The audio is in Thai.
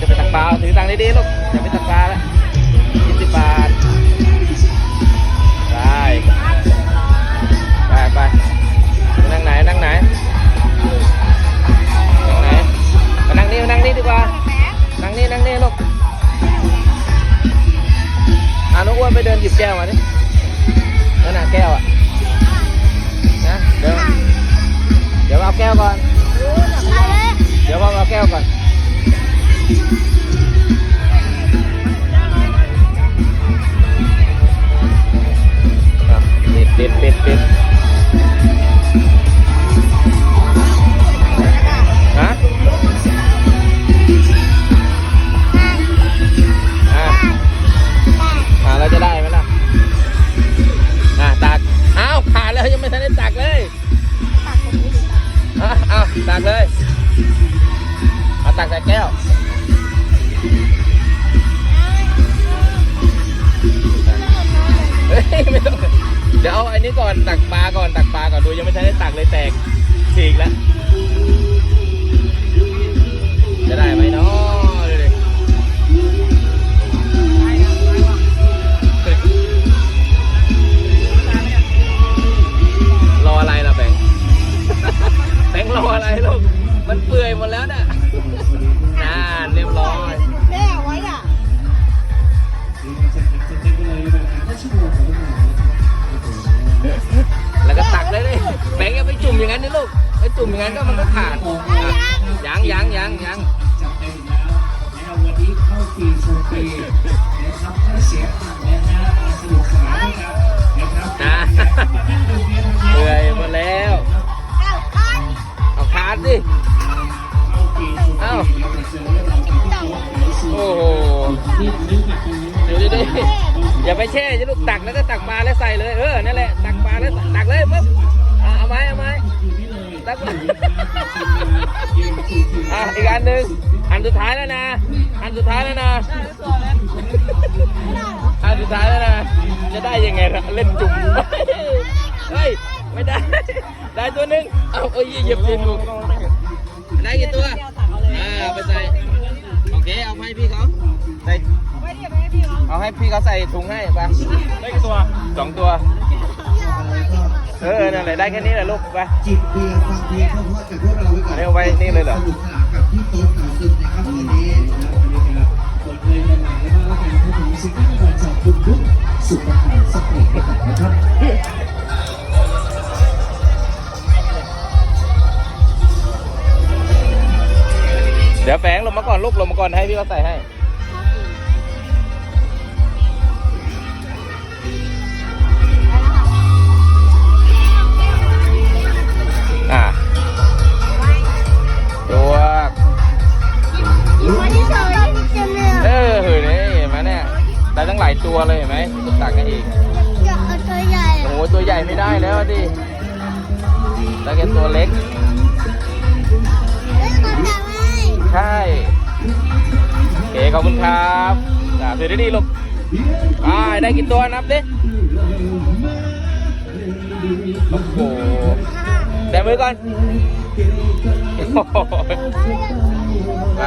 จะไปตักปลาเอาถือตังค์ดีๆลูกจะไปตักปลาแล้วยี่สิบบาทได้ไปไปนั่งไหนนั่งไหนนั่งไหนมานั่งนี่มานั่งนี่ดีกว่านั่งนี่นั่งนี่ลูกอานุอ้วนไปเดินหยิบแก้วมาดินั่นน่ะแก้วอะนะเดี๋ยวเดี๋ยวเอาแก้วก่อนเดี๋ยวเอาแก้วก่อน อะปิดปิดปิดปิดฮะอะอะเราจะได้ไหมล่ะ อะตักอ้าวขาดแล้วยังไม่ทันได้ตักเลยอะเอาตักเลย เอาตักใส่แก้ว นนี้ก่อนตักปลาก่อนตักปลาก่อนดูยังไม่ทันได้ตักเลยแตกฉีกแล้ว ไปจุ่มอย่างนั้นนี่ลูกไปจุ่มอย่างนั้นก็มันก็ขาดอะยังยังยังยังจับได้อีกแล้วนะครับวันนี้เข้าปีชมปีนะครับไม่เสียตังค์นะฮะมาสนุกสนานด้วยกันนะครับอะเปื่อยหมดแล้วเอาขาดสิเข้าปีชมปีเอ้าเราจะเจอเรื่องราวของโต๊ะหรือสูโอ้โหที่ลึกแบบนี้ดูดิดิอย่าไปแช่จะลูกตักแล้วก็ตัก ตักมาอะอีกอันหนึ่งอันสุดท้ายแล้วนะ อันสุดท้ายแล้วนะอันสุดท้ายแล้วนะ จะได้ยังไงล่ะเล่นจุ่มเฮ้ยไม่ได้ ได้ตัวหนึ่งเอาเอ้ยเหยียบตีนกูได้กี่ตัวอ่าไปใส่โอเคเอาให้พี่เขาใส่ไม่ได้ไม่ให้พี่เขาเอาให้พี่เขาใส่ถุงให้ไปได้กี่ตัวสองตัว เออนั่นแหละได้แค่นี้แหละลูกไปจิบเบียร์ฟังเพลงเพราะๆจากพวกเราไว้ก่อนเร็วไปนี่เลยเหรอสนุกสนานกับพี่โต๊ดข่าวซึมนะครับวันนี้บทเพลงใหม่ๆแล้วก็การพูดถึงสิ่งที่เราจากคุณทุกสุขภาพสักเพลงให้กันนะครับเดี๋ยวแฝงลงมาก่อนลูกลงมาก่อนให้พี่เขาใส่ให้ ตั้งหลายตัวเลยเห็นไหมลูกตักกันอีกจะเอาตัวใหญ่โอ้โหตัวใหญ่ไม่ได้แล้วดิได้แค่ตัวเล็กไม่ต้องจับให้ใช่โอเคขอบคุณครับอ่าถือได้ดีลูกไปได้กี่ตัวนับดิโอ้โหแบมือก่อนโอ้โหไป